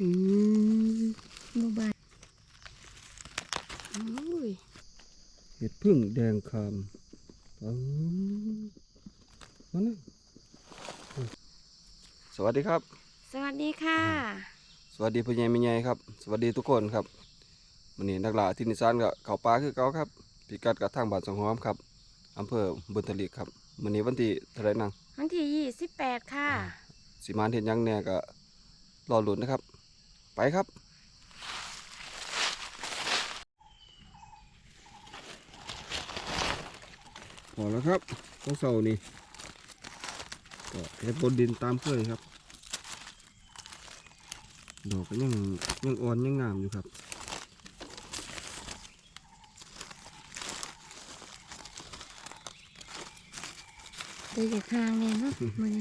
อืมหมู่บ้านโอ้ยเห็ดพึ่งแดงคามอืมมานะสวัสดีครับ สวัสดีค่ะ สวัสดีพ่อใหญ่แม่ใหญ่ครับ สวัสดีทุกคนครับวันนี้นักล่าที่นิสานกับเขาปลาคือเก่าครับพิกัดกับทางบ้านสองหอมครับอำเภอบุญทลิกครับวันนี้วันที่เท่าไหรนังวันที่ยี่สิบแปดค่ะ สิมานเห็นยังแน่ก็รอลุ้นนะครับ ไปครับ พอแล้วครับต้องเสานี่ก็เฮ็ดบนดินตามเคยครับ ดอกก็ยังยังอ่อนยังงามอยู่ครับเดี๋ยวจะทางเนี่ยเนาะมัน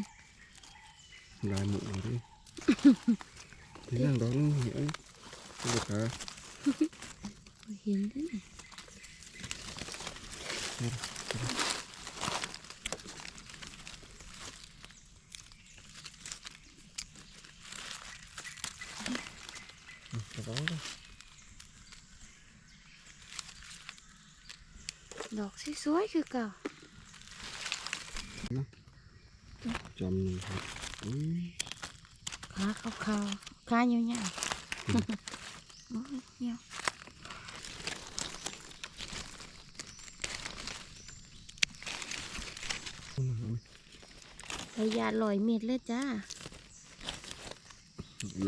ลายหมดเลย ที่นั่งดอกนึงเอ้ยลูกค้าเห็นด้วย นะกระเป๋าเลยดอกสวยๆคือเก่าจอมหนึ่งครับอืมขาขาวๆขาเหี่ยวๆโอ้ยเหี่ยวระยะลอยเมตรเลยจ้า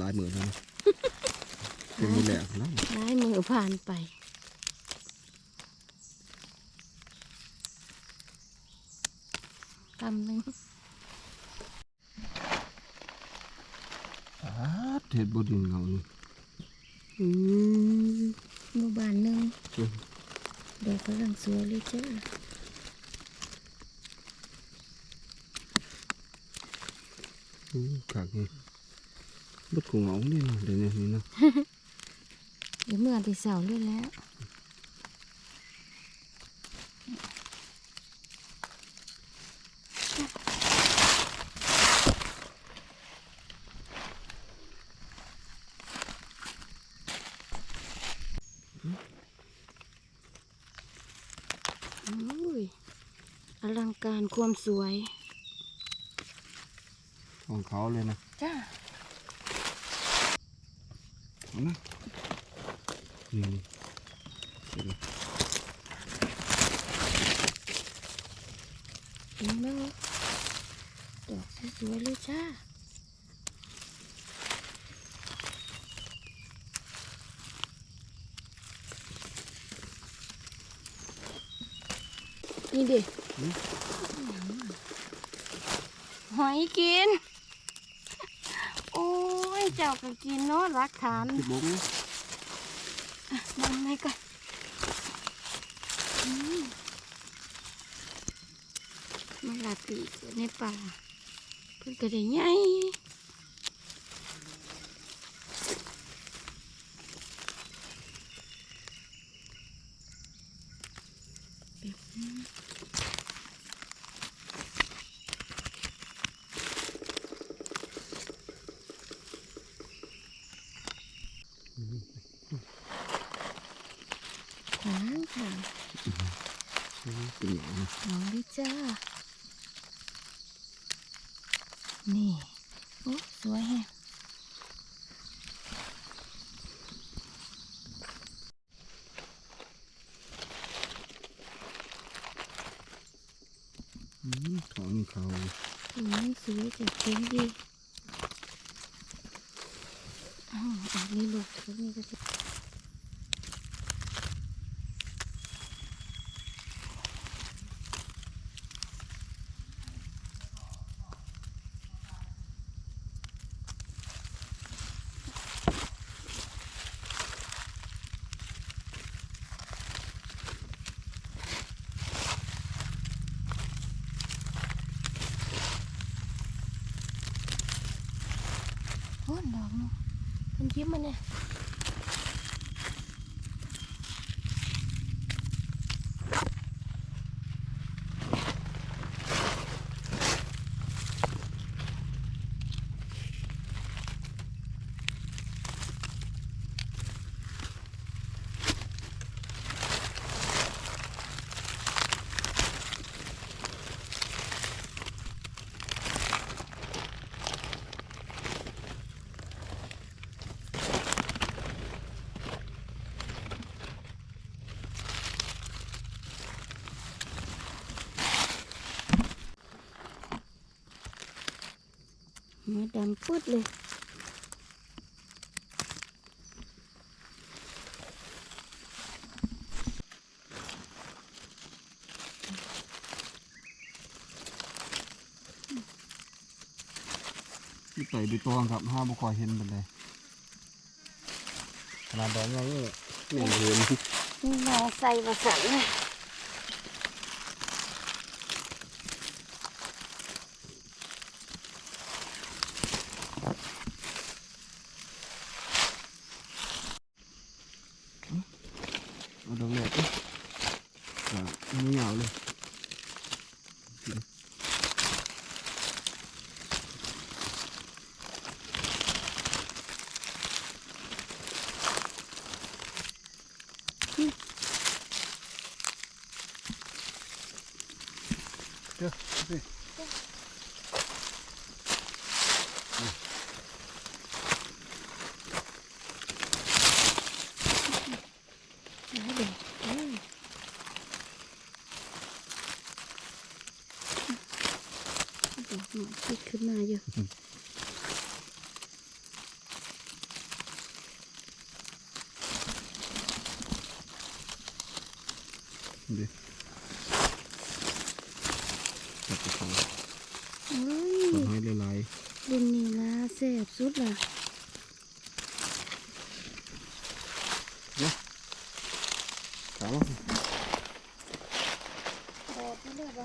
ลายมือแล้วนะเป็นมือแหลกนะร้ายมือผ่านไปกำหนึ่ง อา เห็ดบดินเงานี่อืมหมู่บ้านหนึ่งอืมดอกกำลังสวยเลยจ้าอืมขากนี่บดของเงานี่นะเดี๋ยวนี้นี่นะเดี๋ยวเมื่อที่เสาร์เลยแล้ว อุ้ยอลังการความสวย ของเขาเลยนะ จ้าเอานะนี่นี่เสร็จแล้วเห็นไหมดอกสวยๆเลยจ้านี่ดิหอยกินโอ้ย เจ้าก็กินเนาะรักฐานติดบงนะดังไหมก่อนอืมมาลาปีกในป่าเพิ่นก็ได้ให ทางค่ะอืมเป็นหยังนะน้องดิจ้า นี่ โอ้ สวยแฮะ อืมของเขา อืมสวยจัดเต็มดีอ้าวอันนี้ลูกตัวนี้ก็จะโอ้ดอกเนาะ เป็น เนี่ยหัวดำปึ๊ดเลยที่ไต่ดูตองครับห้าบุคอยเห็นเป็นเลยขนาดดอกยังนี่ไม่เห็นนี่มาใส่ประสันเลย เอาดอกแรกเอ๊ะอะมันไม่ยาวเลย เดี๋ยวสิ เอาเด็กเอ้ยดอกหมอนคิดขึ้นมา อยู่ดิจับไปของเฮ้ยขอให้ละลายรุ่นนี้ละแซ่บสุดล่ะถามว่า แดดนี่เลยบ่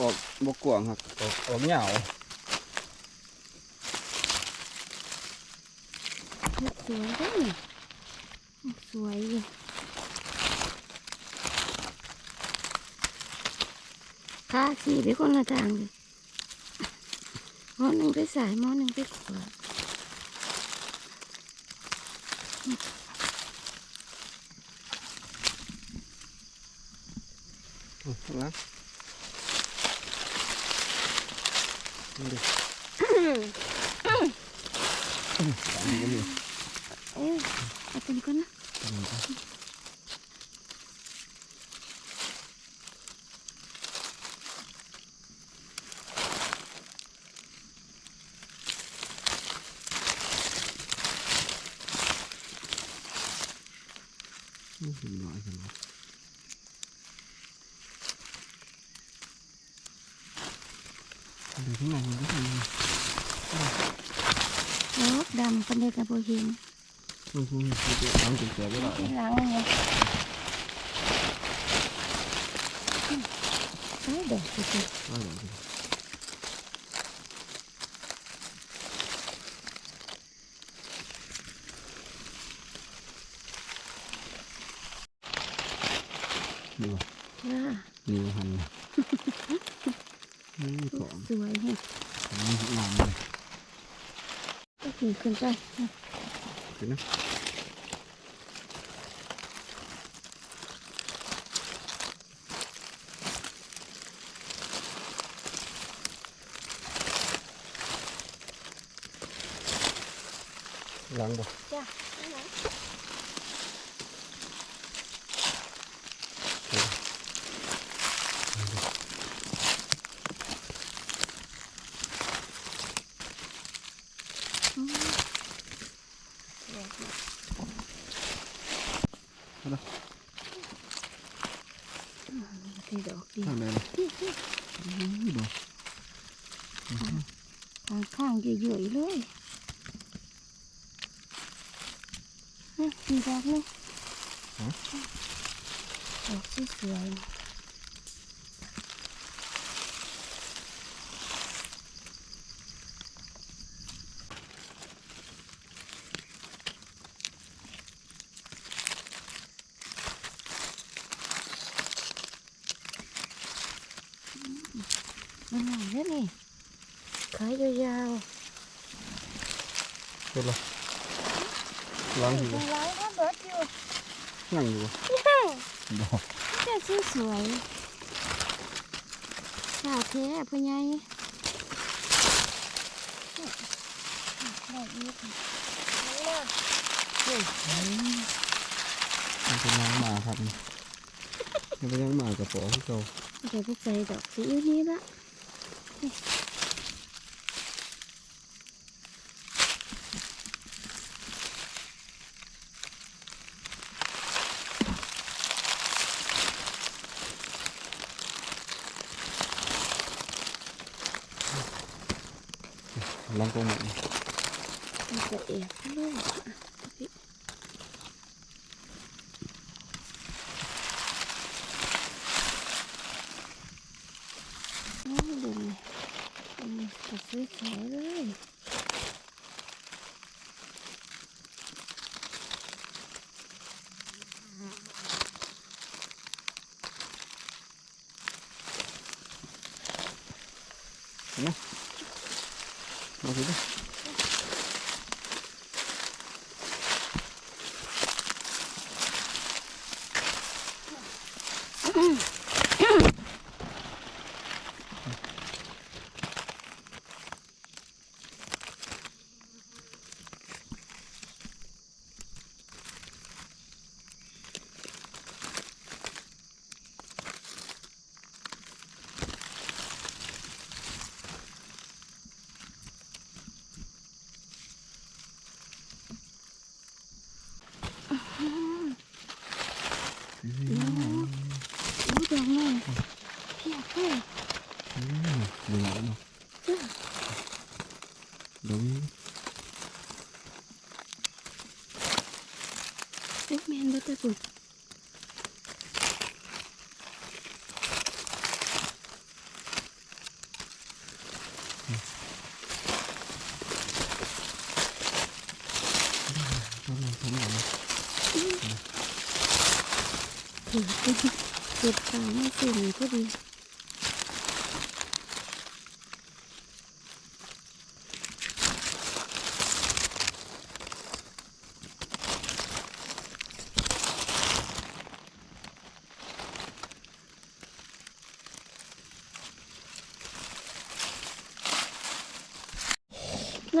ออก บกกวางครับออกออกเหงาเฮ็ดสวยเด้อนี่สวยอยู่ทาสีไปคนละทางเลยหมอหนึ่งไปสายหมอหนึ่งไปขวาอืมข้างหล่างนี่ดิสามก็มีเอ้ยเอาตัว นี้ก่อนนะ อืมครับอืมเห็นหน่อยกันนะ เดี๋ยวข้างในมันก็มีโอ้ดำปันเดียวกับโบเห็น นี่ของสวยเนี่ยนี่งามเลยก็ขี่ขึ้นไปเห็นนะ ที่ดอกดีข้างในเลยอู้ดอกข้างข้างๆเยอะๆเลยฮะมีดอกนึงดอกสวยๆมันหนาเนี่ยนี่ขายยาวเห็นละล้างๆอยู่ยังล้างก็เบิดอยู่นั่งอยู่ดอกแค่สวยๆชาแท้พ่อใหญ่ได้อีกเฮ้ยมันเป็นยังหมาครับมันเป็นยังหมากระป๋องที่เขาเดี๋ยวไปใส่ดอกสีอิ้วนี้ละ ลองตรงนี้มันจะเอียบเลยอะพี่โอ้ยดูนี่อันนี้ จะสวยๆเลย มาสิดิ โอ้ยดอกนี่เพียบเลย อืมดู หน่อยเนาะจ้าดูนี่เอ็กแมนบัตเตอร์บุดดูหน่อยดูหน่อยนะเกือบเป็นเก็บขาไม่สิ่งก็ดี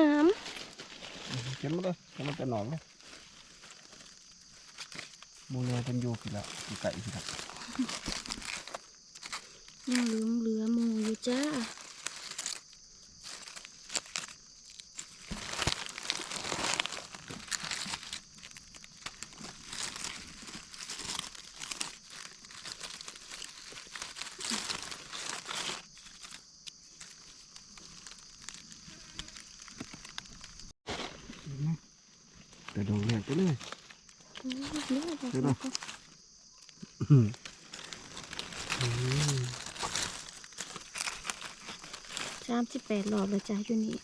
น้ เก็บมาเลยเก็บมาแต่ หนองเลยมูเลเป็นโยกี่ละกี่ไก่กี่ละยังเหลือเหลือมูอยู่จ้า แต่ ดอกแรกไปเลยโอ้ยเหลือดอกเดี๋ยวนะเดียวอืมสามสิบแปดหลอดเลยจ้าอยู่นี่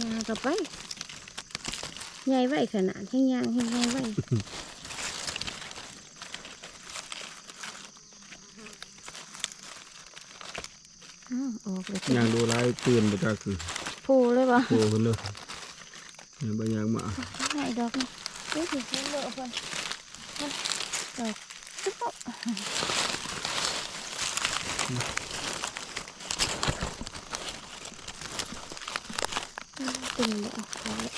ยางกับไปใหญ่ไว้ขนาดให้ยางให้ใหญ่ไว้ อ้าวออกเลยยางดูลายเตือนไปจ้าคือโผล่เลยปะโผล่ขึ้นเลยเนี่ยใบยางมาไหนดอกนี่เฮ้ยเดี๋ยวเลอะไปดอกตุ๊บตึงเลยพอแล้ว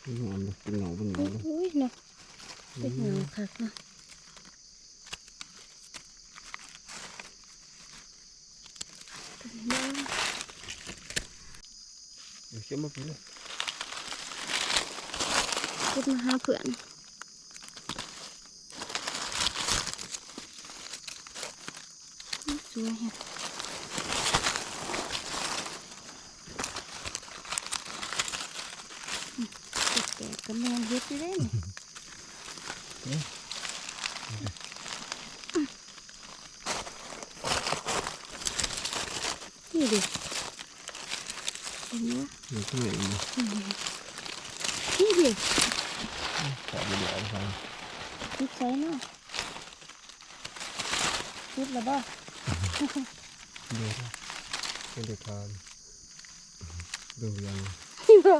เป็นหงอนเลยเป็นเหงาเป็นเหงาเลยอุ้ยเนาะเป็นเงา คักเนาะเป็นเงาเดี๋ยวเก็บมาไปเลยคิดมาหาเพื่อนอื้อสวยแฮะอืมแก่ๆก็แมนเฮ็ดอยู่เด้นี่ นี่ดิเห็นไหมเดี๋ยวข้างในอีกนะนี่ดิขอไปเดี๋ยวเอาไปคิดใช้เนาะคิดแล้วบ่เดี๋ยวเป็นเด็กทานเรื่องยังนี่บ่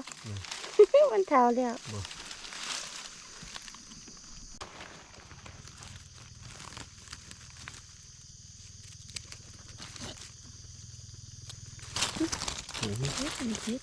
มันเท้าแล้ว บ่ น เฮ็ดมันเฮ็ด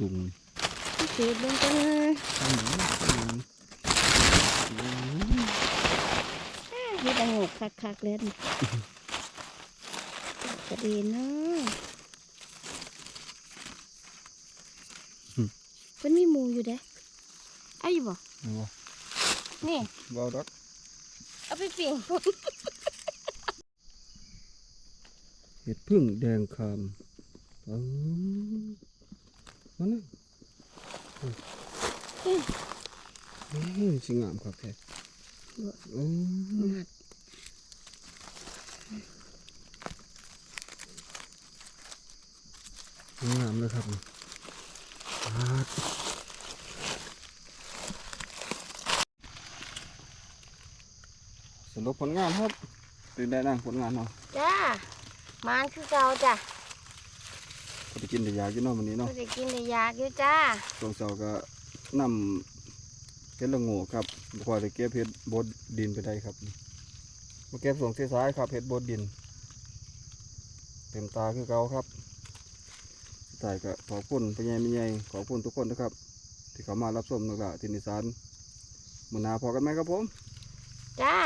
อื มดอกนี่จ้ะดอกนี่อืมเนี่ยนะตุงตุงเฮ็ดเบิ่งกันเลยๆอืมอืมเฮ็ดอังกคักๆแล้วนี่กระเด็นเนาะเพิ่นมีหมูอยู่เด้อาอยู่บ่เอนี่บาดอกเอาไปปิ้งเห็ดพึ่งแดงคำอืมมานั่ง อืมสิงามครับแท้บ่อืมมัดงามเลยครับสรุปผลงานครับเป็นได้นั่งผลงานเนาะจ้ามานคือเก่าจ้ะ ก็ไปกินแต่ยากินเนาะวันนี้เนาะก็จะกินได้ยากอยู่จ้าช่วงเช้าก็นำเพชรละโง่ครับบ่ค่อยได้เก็บเพชรบดดินไปได้ครับมาเก็บส่งเสียสายครับเพชรบดดิน เต็มตาคือเก่าครับสุดท้ายก็ขอบคุณพ่อใหญ่แม่ใหญ่ขอบคุณทุกคนนะครับ ที่เข้ามารับชมนักละทินิสานมือหนาพอกันไหมครับผม จ้า